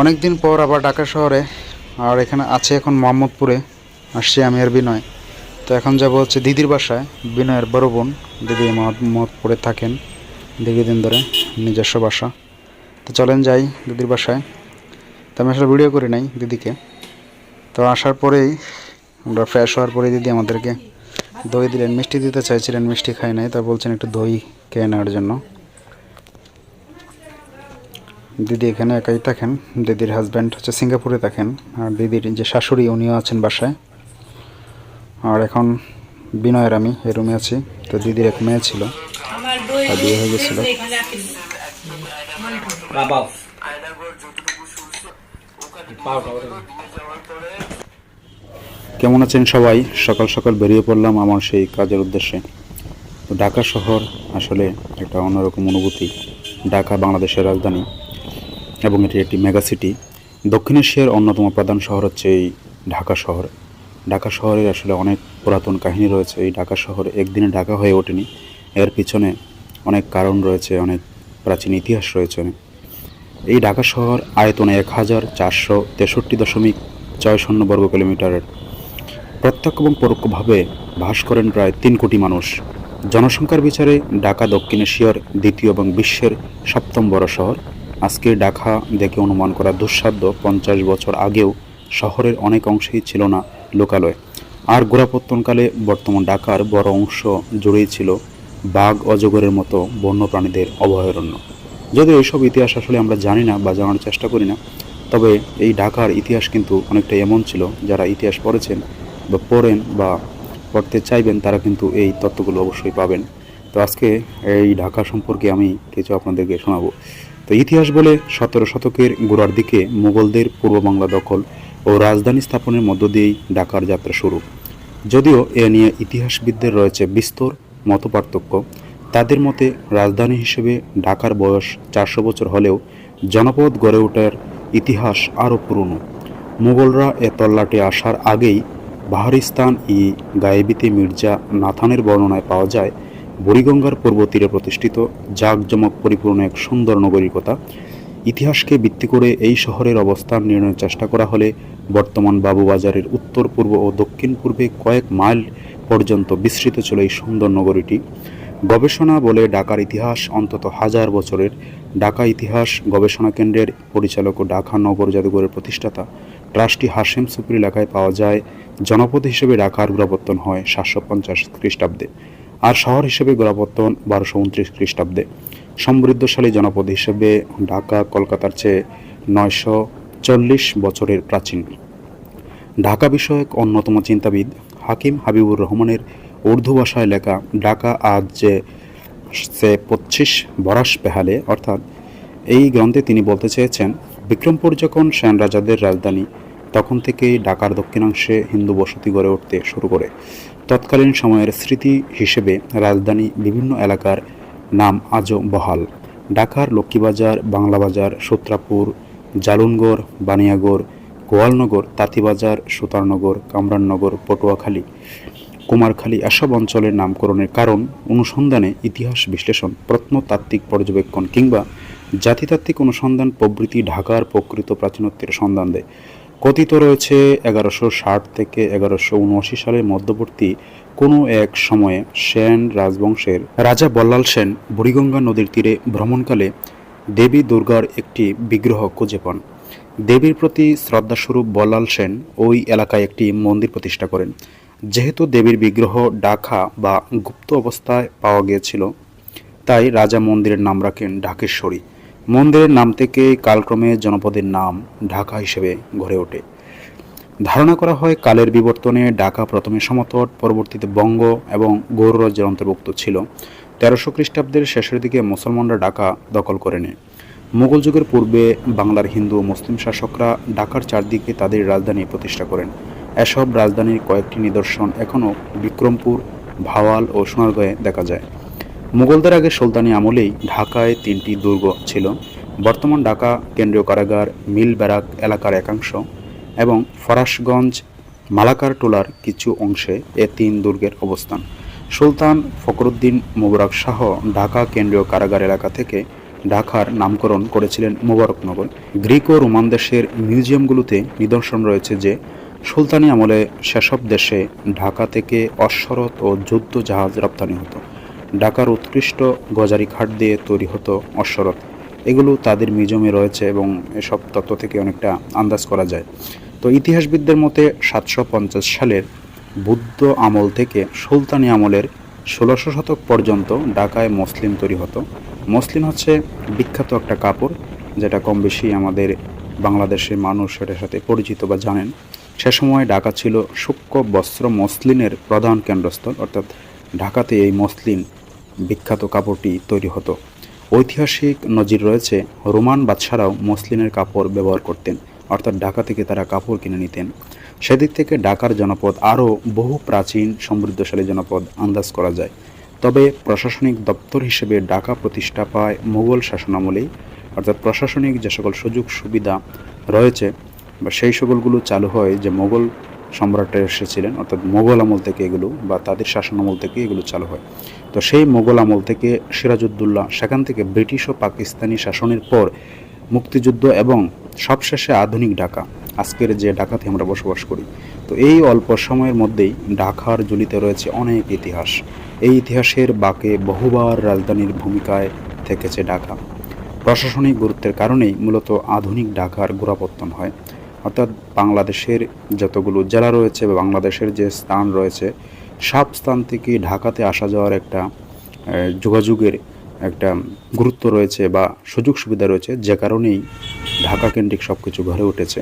অনেক দিন পর আবার ঢাকা শহরে, আর এখানে আছে এখন মোহাম্মদপুরে, আসছি আমি আর বিনয়। তো এখন যাব হচ্ছে দিদির বাসায়, বিনয়ের বড় বোন, দিদি মোহাম্মদপুরে থাকেন দীর্ঘদিন ধরে, নিজস্ব বাসা। তো চলেন যাই দিদির বাসায়। তো আমি আসলে ভিডিও করি নাই দিদিকে। তো আসার পরেই, আমরা ফ্রেশ হওয়ার পরেই দিদি আমাদেরকে দই দিলেন, মিষ্টি দিতে চাইছিলেন, মিষ্টি খাই নাই, তা বলছেন একটু দই খেয়ে নেওয়ার জন্য। দিদি এখানে একাই থাকেন। দিদির হাজব্যান্ড হচ্ছে সিঙ্গাপুরে থাকেন। আর দিদির যে শাশুড়ি উনিও আছেন বাসায়। আর এখন বিনয়ের আমি এই রুমে আছি। তো দিদির এক মেয়ে ছিল। আর বিয়ে হয়ে গেছিল। কেমন আছেন সবাই? সকাল সকাল বেরিয়ে পড়লাম আমার সেই কাজের উদ্দেশ্যে। ঢাকা শহর আসলে একটা অন্যরকম অনুভূতি। ঢাকা বাংলাদেশের রাজধানী। এবং এটি একটি মেগা সিটি। দক্ষিণ এশিয়ার অন্যতম প্রধান শহর হচ্ছে এই ঢাকা শহর। ঢাকা শহরের আসলে অনেক পুরাতন কাহিনী রয়েছে। এই ঢাকা শহর একদিনে ঢাকা হয়ে ওঠেনি। এর পিছনে অনেক কারণ রয়েছে, অনেক প্রাচীন ইতিহাস রয়েছে। এই ঢাকা শহর আয়তনে এক হাজার চারশো তেষট্টি দশমিক ছয় শূন্য বর্গ কিলোমিটারের। প্রত্যক্ষ এবং পরোক্ষভাবে বাস করেন প্রায় তিন কোটি মানুষ। জনসংখ্যার বিচারে ঢাকা দক্ষিণ এশিয়ার দ্বিতীয় এবং বিশ্বের সপ্তম বড় শহর। আজকে ডাকা দেখে অনুমান করা দুঃসাধ্য, পঞ্চাশ বছর আগেও শহরের অনেক অংশেই ছিল না লোকালয়। আর গোড়াপত্তনকালে বর্তমান ঢাকার বড় অংশ জুড়েই ছিল বাঘ অজগরের মতো বন্যপ্রাণীদের অভয়ারণ্য। যদিও এইসব ইতিহাস আসলে আমরা জানি না বা জানার চেষ্টা করি না, তবে এই ঢাকার ইতিহাস কিন্তু অনেকটা এমন ছিল, যারা ইতিহাস পড়েছেন বা পড়েন বা পড়তে চাইবেন, তারা কিন্তু এই তত্ত্বগুলো অবশ্যই পাবেন। তো আজকে এই ঢাকা সম্পর্কে আমি কিছু আপনাদেরকে শোনাবো। তো ইতিহাস বলে সতেরো শতকের গোড়ার দিকে মুঘলদের পূর্ব বাংলা দখল ও রাজধানী স্থাপনের মধ্য দিয়েই ঢাকার যাত্রা শুরু। যদিও এ নিয়ে ইতিহাসবিদদের রয়েছে বিস্তর মতপার্থক্য, তাদের মতে রাজধানী হিসেবে ঢাকার বয়স চারশো বছর হলেও জনপদ গড়ে ওঠার ইতিহাস আরও পুরনো। মুঘলরা এ তল্লাটে আসার আগেই বাহারিস্তান ই গায়েবিতে মির্জা নাথানের বর্ণনায় পাওয়া যায় বুড়িগঙ্গার পূর্ব তীরে প্রতিষ্ঠিত জাঁকজমক পরিপূর্ণ এক সুন্দর নগরিকতা। ইতিহাসকে ভিত্তি করে এই শহরের অবস্থান নির্ণয়ের চেষ্টা করা হলে বর্তমান বাবুবাজারের উত্তর, পূর্ব ও দক্ষিণ পূর্বে কয়েক মাইল পর্যন্ত বিস্তৃত ছিল এই সুন্দর নগরীটি। গবেষণা বলে ঢাকার ইতিহাস অন্তত হাজার বছরের। ঢাকা ইতিহাস গবেষণা কেন্দ্রের পরিচালক ও ঢাকা নগর জাদুঘরের প্রতিষ্ঠাতা ট্রাস্টি হাশেম সুপ্রি এলাকায় পাওয়া যায়, জনপদ হিসেবে ঢাকার গোড়াপত্তন হয় সাতশো পঞ্চাশ খ্রিস্টাব্দে। আর শহর হিসেবে গোড়াপত্তন বারোশো উনত্রিশ খ্রিস্টাব্দে। সমৃদ্ধশালী জনপদ হিসেবে ঢাকা, কলকাতার চেয়ে নয়শো চল্লিশ বছরের প্রাচীন। ঢাকা বিষয়ক অন্যতম চিন্তাবিদ হাকিম হাবিবুর রহমানের উর্দু ভাষায় লেখা ঢাকা আজ যে সে পঁচিশ বরাস পেহালে অর্থাৎ এই গ্রন্থে তিনি বলতে চেয়েছেন, বিক্রমপুর যখন সেন রাজাদের রাজধানী, তখন থেকেই ঢাকার দক্ষিণাংশে হিন্দু বসতি গড়ে উঠতে শুরু করে। তৎকালীন সময়ের স্মৃতি হিসেবে রাজধানী বিভিন্ন এলাকার নাম আজও বহাল। ঢাকার লক্ষ্মীবাজার, বাংলাবাজার, সূত্রাপুর জালুনগড় বানিয়াগড়, গোয়ালনগর, তাঁতিবাজার, সুতারনগর কামরাননগর পটুয়াখালী, কুমারখালী এসব অঞ্চলের নামকরণের কারণ অনুসন্ধানে ইতিহাস বিশ্লেষণ, প্রত্নতাত্ত্বিক পর্যবেক্ষণ কিংবা জাতিতাত্ত্বিক অনুসন্ধান প্রভৃতি ঢাকার প্রকৃত প্রাচীনত্বের সন্ধান দেয়। কথিত রয়েছে এগারোশো ষাট থেকে এগারোশো উনআশি সালের মধ্যবর্তী কোনো এক সময়ে সেন রাজবংশের রাজা বল্লাল সেন বুড়িগঙ্গা নদীর তীরে ভ্রমণকালে দেবী দুর্গার একটি বিগ্রহ খুঁজে পান। দেবীর প্রতি শ্রদ্ধাস্বরূপ বল্লাল সেন ওই এলাকায় একটি মন্দির প্রতিষ্ঠা করেন, যেহেতু দেবীর বিগ্রহ ডাকা বা গুপ্ত অবস্থায় পাওয়া গিয়েছিল, তাই রাজা মন্দিরের নাম রাখেন ঢাকেশ্বরী। মন্দিরের নাম থেকে কালক্রমে জনপদের নাম ঢাকা হিসেবে গড়ে ওঠে। ধারণা করা হয় কালের বিবর্তনে ঢাকা প্রথমে সমতট, পরবর্তীতে বঙ্গ এবং গৌর রাজ্যের অন্তর্ভুক্ত ছিল। তেরোশো খ্রিস্টাব্দের শেষের দিকে মুসলমানরা ঢাকা দখল করে নেয়। মুঘল যুগের পূর্বে বাংলার হিন্দু মুসলিম শাসকরা ঢাকার চারদিকে তাদের রাজধানী প্রতিষ্ঠা করেন। এসব রাজধানীর কয়েকটি নিদর্শন এখনও বিক্রমপুর, ভাওয়াল ও সোনারগাঁয়ে দেখা যায়। মুঘলদের আগে সুলতানি আমলেই ঢাকায় তিনটি দুর্গ ছিল, বর্তমান ঢাকা কেন্দ্রীয় কারাগার, মিল ব্যারাক এলাকার একাংশ এবং ফরাসগঞ্জ, মালাকার টোলার কিছু অংশে এ তিন দুর্গের অবস্থান। সুলতান ফখরুদ্দিন মুবারক শাহ ঢাকা কেন্দ্রীয় কারাগার এলাকা থেকে ঢাকার নামকরণ করেছিলেন মোবারকনগর। গ্রিক ও রোমান দেশের মিউজিয়ামগুলোতে নিদর্শন রয়েছে যে, সুলতানি আমলে সেসব দেশে ঢাকা থেকে অশ্বরথ ও যুদ্ধ জাহাজ রপ্তানি হতো। ঢাকার উৎকৃষ্ট গজারি খাট দিয়ে তৈরি হতো অশ্বরথ। এগুলো তাদের মিউজিয়ামে রয়েছে এবং এসব তত্ত্ব থেকে অনেকটা আন্দাজ করা যায়। তো ইতিহাসবিদদের মতে সাতশো পঞ্চাশ সালের বুদ্ধ আমল থেকে সুলতানি আমলের ষোলোশো শতক পর্যন্ত ঢাকায় মসলিন তৈরি হতো। মসলিন হচ্ছে বিখ্যাত একটা কাপড় যেটা কম বেশি আমাদের বাংলাদেশের মানুষ এটার সাথে পরিচিত বা জানেন। সে সময় ঢাকা ছিল সূক্ষ্ম বস্ত্র মসলিনের প্রধান কেন্দ্রস্থল, অর্থাৎ ঢাকাতে এই মসলিন বিখ্যাত কাপড়টি তৈরি হতো। ঐতিহাসিক নজির রয়েছে রোমান বাদশারাও মসলিনের কাপড় ব্যবহার করতেন, অর্থাৎ ঢাকা থেকে তারা কাপড় কিনে নিতেন। সেদিক থেকে ঢাকার জনপদ আরও বহু প্রাচীন সমৃদ্ধশালী জনপদ আন্দাজ করা যায়। তবে প্রশাসনিক দপ্তর হিসেবে ঢাকা প্রতিষ্ঠা পায় মুঘল শাসনামলেই, অর্থাৎ প্রশাসনিক যে সকল সুযোগ সুবিধা রয়েছে, বা সেই সকলগুলো চালু হয় যে মোগল সম্রাটরা এসেছিলেন, অর্থাৎ মোগল আমল থেকে এগুলো বা তাদের শাসন আমল থেকে এগুলো চালু হয়। তো সেই মোগল আমল থেকে সিরাজউদ্দৌলা, সেখান থেকে ব্রিটিশ ও পাকিস্তানি শাসনের পর মুক্তিযুদ্ধ এবং সবশেষে আধুনিক ঢাকা, আজকের যে ঢাকাতে আমরা বসবাস করি। তো এই অল্প সময়ের মধ্যেই ঢাকার জুলিতে রয়েছে অনেক ইতিহাস। এই ইতিহাসের বাঁকে বহুবার রাজধানীর ভূমিকায় থেকেছে ঢাকা। প্রশাসনিক গুরুত্বের কারণেই মূলত আধুনিক ঢাকার গোড়াপত্তন হয়। অর্থাৎ বাংলাদেশের যতগুলো জেলা রয়েছে বা বাংলাদেশের যে স্থান রয়েছে, সব স্থান থেকে ঢাকাতে আসা যাওয়ার একটা যোগাযোগের একটা গুরুত্ব রয়েছে বা সুযোগ সুবিধা রয়েছে, যে কারণেই ঢাকা কেন্দ্রিক সব কিছু ঘরে উঠেছে।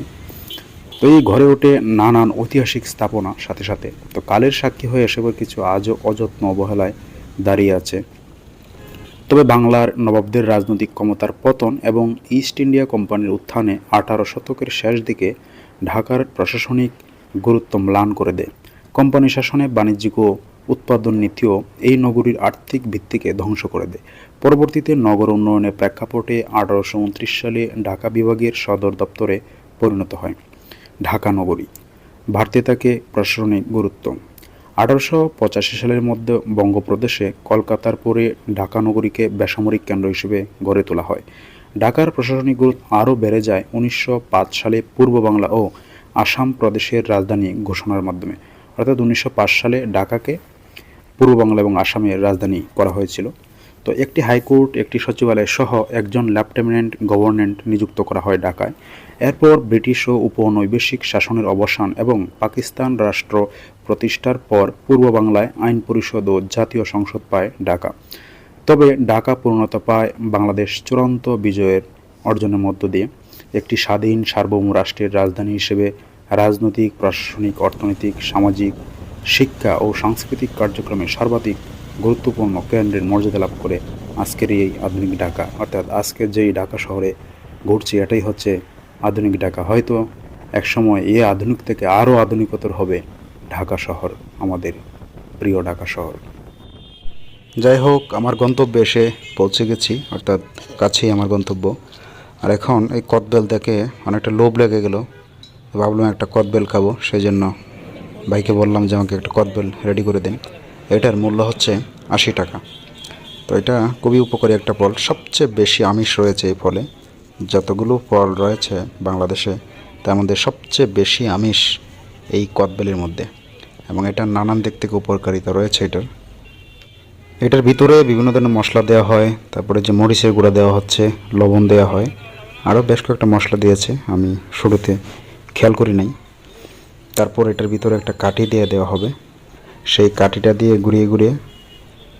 তো এই ঘরে ওঠে নানান ঐতিহাসিক স্থাপনা সাথে সাথে, তো কালের সাক্ষী হয়ে এসবের কিছু আজও অযত্ন অবহেলায় দাঁড়িয়ে আছে। তবে বাংলার নবাবদের রাজনৈতিক ক্ষমতার পতন এবং ইস্ট ইন্ডিয়া কোম্পানির উত্থানে আঠারো শতকের শেষ দিকে ঢাকার প্রশাসনিক গুরুত্ব ম্লান করে দেয়। কোম্পানি শাসনে বাণিজ্যিক ও উৎপাদন নীতিও এই নগরীর আর্থিক ভিত্তিকে ধ্বংস করে দেয়। পরবর্তীতে নগর উন্নয়নের প্রেক্ষাপটে আঠারোশো উনত্রিশ সালে ঢাকা বিভাগের সদর দপ্তরে পরিণত হয় ঢাকা নগরী। ভারতে তাকে প্রশাসনিক গুরুত্ব আঠারোশো পঁচাশি সালের মধ্যে বঙ্গপ্রদেশে কলকাতার পরে ঢাকা নগরীকে বেসামরিক কেন্দ্র হিসেবে গড়ে তোলা হয়। ঢাকার প্রশাসনিক গুরুত্ব আরও বেড়ে যায় উনিশশো পাঁচ সালে পূর্ব বাংলা ও আসাম প্রদেশের রাজধানী ঘোষণার মাধ্যমে। অর্থাৎ উনিশশো পাঁচ সালে ঢাকাকে পূর্ব বাংলা এবং আসামের রাজধানী করা হয়েছিল। তো একটি হাইকোর্ট, একটি সচিবালয় সহ একজন লেফটেন্যান্ট গভর্নমেন্ট নিযুক্ত করা হয় ঢাকায়। এরপর ব্রিটিশ ও উপনৈবেশিক শাসনের অবসান এবং পাকিস্তান রাষ্ট্র প্রতিষ্ঠার পর পূর্ব বাংলায় আইন পরিষদ ও জাতীয় সংসদ পায় ঢাকা। তবে ঢাকা পূর্ণতা পায় বাংলাদেশ চূড়ান্ত বিজয়ের অর্জনের মধ্য দিয়ে। একটি স্বাধীন সার্বভৌম রাষ্ট্রের রাজধানী হিসেবে রাজনৈতিক, প্রশাসনিক, অর্থনৈতিক, সামাজিক, শিক্ষা ও সাংস্কৃতিক কার্যক্রমে সর্বাধিক গুরুত্বপূর্ণ কেন্দ্রের মর্যাদা লাভ করে আজকের এই আধুনিক ঢাকা। অর্থাৎ আজকের যেই ঢাকা শহরে ঘুরছি, এটাই হচ্ছে আধুনিক ঢাকা। হয়তো একসময় এ আধুনিক থেকে আরও আধুনিকতর হবে ঢাকা শহর, আমাদের প্রিয় ঢাকা শহর। যাই হোক, আমার গন্তব্যে এসে পৌঁছে গেছি, অর্থাৎ কাছেই আমার গন্তব্য। আর এখন এই কদবেল দেখে অনেকটা লোভ লেগে গেল। ভাবলাম একটা কদবেল খাব সেই জন্য ভাইকে বললাম যে আমাকে একটা কদবেল রেডি করে দিন। এটার মূল্য হচ্ছে আশি টাকা। তো এটা খুবই উপকারী একটা ফল, সবচেয়ে বেশি আমিষ রয়েছে এই ফলে। যতগুলো ফল রয়েছে বাংলাদেশে, তার মধ্যে সবচেয়ে বেশি আমিষ এই কদবেলির মধ্যে। এবং এটার নানান দিক থেকে উপকারিতা রয়েছে এটার। এটার ভিতরে বিভিন্ন ধরনের মশলা দেওয়া হয়, তারপরে যে মরিচের গুঁড়া দেওয়া হচ্ছে, লবণ দেওয়া হয়। আরও বেশ কয়েকটা মশলা দিয়েছে, আমি শুরুতে খেয়াল করি নাই। তারপর এটার ভিতরে একটা কাঠি দিয়ে দেওয়া হবে। সেই কাঠিটা দিয়ে ঘুরিয়ে ঘুরিয়ে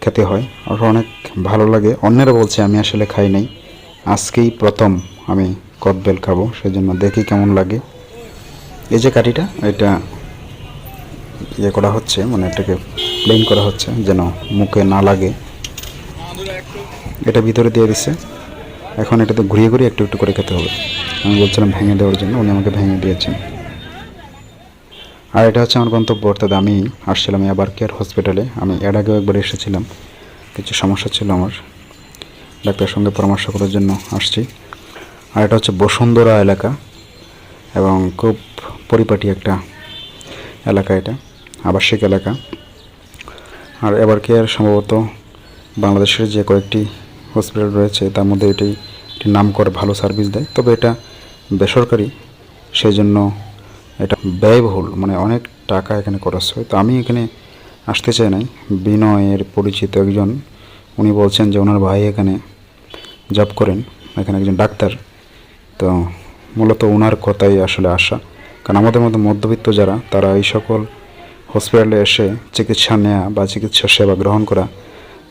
খেতে হয়। আর অনেক ভালো লাগে। অন্যেরা বলছে, আমি আসলে খাই নাই। আজকেই প্রথম আমি কদবেল খাব, সেজন্য দেখি কেমন লাগে। এই যে কাঠিটা, এটা ইয়ে করা হচ্ছে মানে এটাকে প্লেন করা হচ্ছে, যেন মুখে না লাগে। এটা ভিতরে দিয়ে দিচ্ছে এখন এটা তো ঘুরিয়ে ঘুরিয়ে একটু একটু করে খেতে হবে। আমি বলছিলাম ভেঙে দেওয়ার জন্য, উনি আমাকে ভেঙে দিয়েছেন। আর এটা হচ্ছে আমার গন্তব্য, অর্থাৎ আমি আসছিলাম আবার কেয়ার হসপিটালে। আমি এর আগেও একবার এসেছিলাম। কিছু সমস্যা ছিল আমার। ডাক্তারের সঙ্গে পরামর্শ করার জন্য আসছি। আর এটা হচ্ছে বসুন্ধরা এলাকা এবং খুব পরিপাটি একটা এলাকা এটা, আবাসিক এলাকা। আর এবার কেয়ার সম্ভবত বাংলাদেশের যে কয়েকটি হসপিটাল রয়েছে, তার মধ্যে এটি একটি নাম করে ভালো সার্ভিস দেয়। তবে এটা বেসরকারি সেই জন্য এটা ব্যয়বহুল মানে অনেক টাকা এখানে খরচ হয়। তো আমি এখানে আসতে চাই নাই। বিনয়ের পরিচিত একজন, উনি বলছেন যে ওনার ভাই এখানে জব করেন, এখানে একজন ডাক্তার। তো মূলত ওনার কথাই আসলে আসা কারণ আমাদের মতো মধ্যবিত্ত যারা, তারা এই সকল হসপিটালে এসে চিকিৎসা নেওয়া বা চিকিৎসা সেবা গ্রহণ করা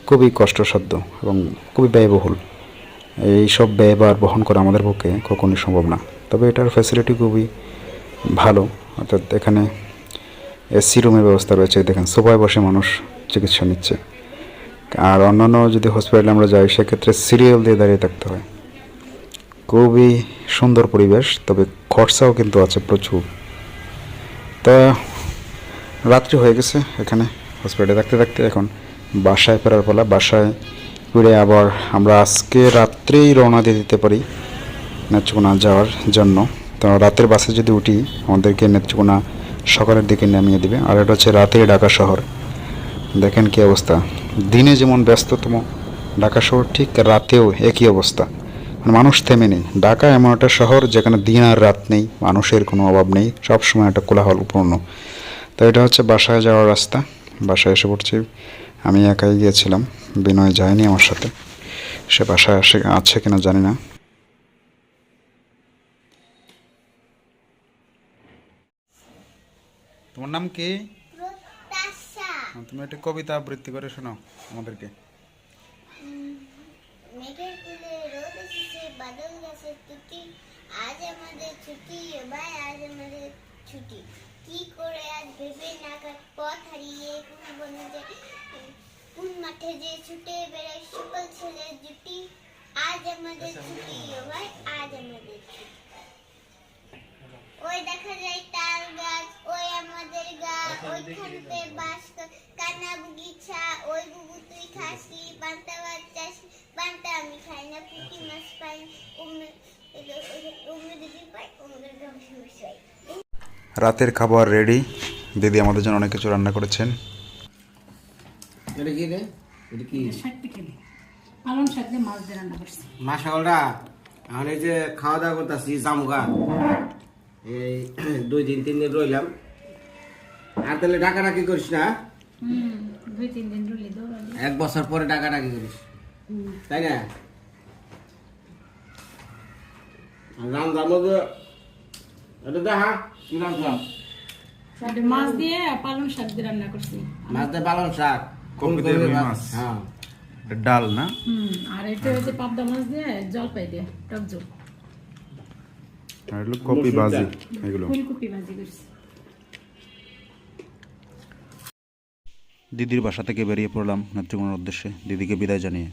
খুবই কষ্টসাধ্য এবং খুবই ব্যয়বহুল। এই সব ব্যয়ভার বহন করা আমাদের পক্ষে কখনোই সম্ভব না। তবে এটার ফ্যাসিলিটি খুবই ভালো। অর্থাৎ এখানে এসি রুমের ব্যবস্থা রয়েছে, দেখেন, সোফায় বসে মানুষ চিকিৎসা নিচ্ছে। আর অন্যান্য যদি হসপিটালে আমরা যাই, সেক্ষেত্রে সিরিয়াল দিয়ে দাঁড়িয়ে থাকতে হয়। খুবই সুন্দর পরিবেশ, তবে খরচাও কিন্তু আছে প্রচুর। তা রাত্রি হয়ে গেছে এখানে হসপিটালে থাকতে থাকতে এখন বাসায় ফেরার পালা। বাসায় ফিরে আবার আমরা আজকে রাত্রেই রওনা দিয়ে দিতে পারি নেত্রকোনা যাওয়ার জন্য। তো রাতের বাসে যদি উঠি, আমাদেরকে নেত্রকোনা সকালের দিকে নামিয়ে দিবে। আর এটা হচ্ছে রাতের ঢাকা শহর। দেখেন কি অবস্থা। দিনে যেমন ব্যস্ততম, ঢাকা শহর ঠিক রাতেও একই অবস্থা। মানে মানুষ থেমে নেই। ঢাকা এমন একটা শহর যেখানে দিন আর রাত নেই, মানুষের কোনো অভাব নেই, সবসময় একটা কোলাহলপূর্ণ তো এটা হচ্ছে বাসায় যাওয়ার রাস্তা। বাসায় এসে পড়ছি। আমি একাই গিয়েছিলাম, বিনয় যায়নি আমার সাথে। সে বাসায় আসে, আছে কিনা জানি না। তোমার নাম কি? তুমি একটা কবিতা আবৃত্তি করে শোনাও আমাদেরকে। মেঘের কুলে রোদ এসেছে বাদল আজ আমাদের ছুটি ভাই আজ আমাদের ছুটি। কি করে আজ ভেবে পথ হারিয়ে কোন বনে যে কোন মাঠে যে ছুটে বেড়ায় সকল ছেলের জুটি। আজ আমাদের ছুটি ভাই আজ আমাদের ছুটি। ওই দেখা যায় তাল গাছ ওই আমাদের গাছ ওইখানতে বাস কানা বুগিছা ওই বুবু তুই খাসি পান্তা ভাত পান্তা আমি খাই না পুঁটি মাছ পাই রাতের খাবার রেডি দিদি আমাদের জন্য অনেক কিছু রান্না করেছেন। এটা কি রে? এটা কি? পালং শাক দিয়ে মাছ দিয়ে রান্না করছি। মাসাওয়ালরা এখন এই যে খাওয়া দাওয়া করতেছি জামুগা এই দুই দিন তিন দিন রইলাম। আর তাহলে ডাকাডাকি করিস না হুম দুই তিন দিন রুলি এক বছর পরে ডাকাডাকি করিস। তাই না? রাম রাম এটা দেখা কি রাম মাছ দিয়ে পালং শাক দিয়ে রান্না করছি। মাছ দিয়ে পালং শাক। কপি মাছ। হ্যাঁ। ডাল না? হুম আর এটা হচ্ছে পাবদা মাছ দিয়ে জলপাই দিয়ে টক আর এগুলো কপি ভাজি এগুলো। ফুলকপি ভাজি করছি। দিদির বাসা থেকে বেরিয়ে পড়লাম নেত্রকোনার উদ্দেশ্যে। দিদিকে বিদায় জানিয়ে।